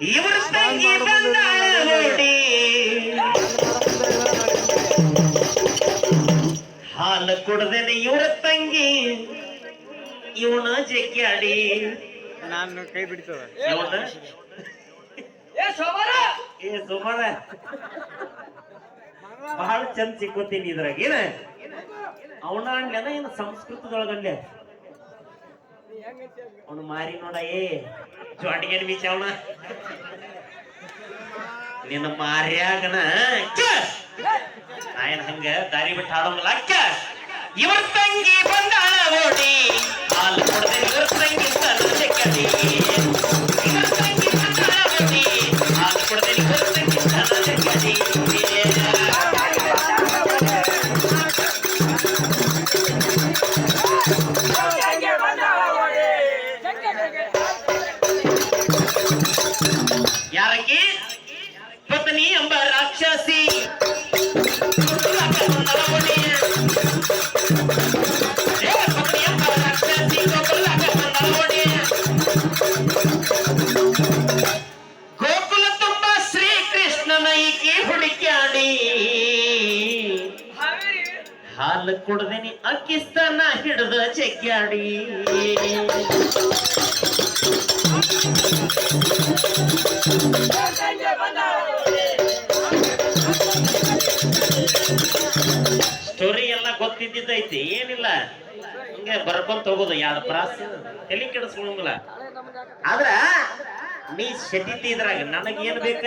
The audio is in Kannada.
ಇವ್ರ ತಂಗಿ ಬಂದಾಳ ನೋಡಿ. ಹಾಲು ಕುಡ್ದೇನೆ ಇವ್ರ ತಂಗಿ ಇವನ ಜಗ್ಗ್ಯಾಡಿ ನಾನು ಕೈ ಬಿಡ್ತದ ಇವನ ಏ ಸೋಮರ ಏ ಸುಮಾರ ಬಹಳ ಚಂದ ಸಿಕ್ಕೋತೀನಿ ಇದ್ರಾಗ. ಏನ? ಅವನ ಅನ್ಲೇನ ಏನು ಸಂಸ್ಕೃತದೊಳಗನ್ಲೆ ಅವನು ಮಾರಿ ನೋಡ ಏ ಜೋಟಿಗೆ ಬೀಚ ಅವನ. ನಿನ್ನ ಮಾರ್ಯಾಗನ ನಾಯನ್ ಹಂಗ ದಾರಿ ಬಿಟ್ಟು ಹಾಡೋಂಗಿಲ್ಲ ಅಕ್ಕ ಇವ್ರ ತಂಗಿ ಬಂದಾಳ ಓಡಿ ಹಾಲು ಕೊಡದೆ ಇವ್ರ ತಂಗಿ ತನ್ನ ಕಡಿ ಇವ್ರ ತಂಗಿ ಬಂದಾಳ ಓಡಿ ಹಾಲು ಕೊಡದೆ ಇವ್ರ ತಂಗಿ ತನ್ನ ಕಡಿ ಯಾರಕ್ಕೆ ಪತ್ನಿ ಎಂಬ ರಾಕ್ಷಸಿ ಏ, ಪತ್ನಿ ಎಂಬ ರಾಕ್ಷಸಿ ಗೋಕುಲಕ್ಕೆ ಬಂದಳ ಓಡಿ. ಗೋಕುಲ ತುಂಬ ಶ್ರೀಕೃಷ್ಣನ ಈಕೆ ಹುಡುಕ್ಯಾಡಿ ಹಾಲು ಕುಡ್ದೇನಿ ಅಕ್ಕಿಸ್ತನ ಹಿಡಿದ ಚೆಕ್ಕ್ಯಾಡಿ ಸ್ಟೋರಿ ಎಲ್ಲ ಗೊತ್ತಿದ್ದೈತಿ ಏನಿಲ್ಲ. ಹಿಂಗೆ ಬರ್ಕೊಂತ ಹೋಗೋದು ಯಾವ ಪ್ರಾಸ? ತಲೆ ಕೆಡಿಸ್ಕೊಳಂಗಿಲ್ಲ ಆದ್ರ, ನೀ ಶೆಟ್ಟಿದ್ರಾಗ ನನಗೆ ನನಗೇನ್ ಬೇಕ?